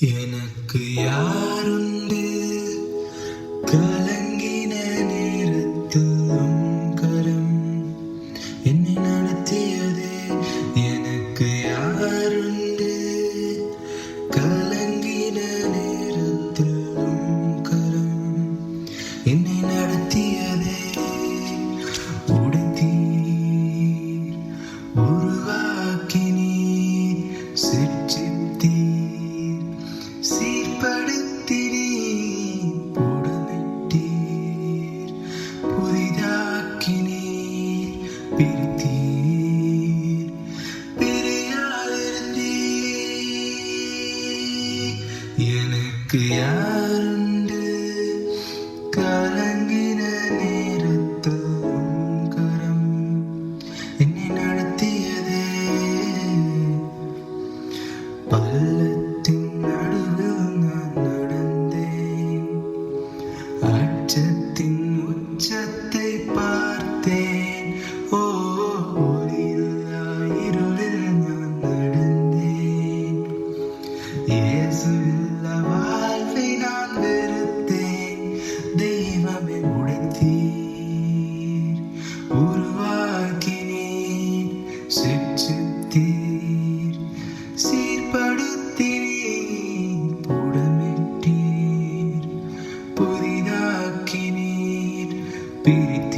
எனக்கு யாருண்டு? கலங்கின நேரத்து கரம். என்னை நடத்தியது எனக்கு யாருண்டு? கலங்கின நேரத்து கரம். என்னை നിനക്ക് യാരുണ്ട് കലങ്ങിന കരം എന്നെ നടത്തിയതേ. പല്ലത്ത് இயேசுவில்ல வாழ்வை நான் வெறுத்தேன். தெய்வமே முடித்தீர் உருவாக்கினீர். சிற்றித்தீர் சீர்படுத்தினீர். புடமிட்டீர். புதிதாக்கினீர். பிரித்த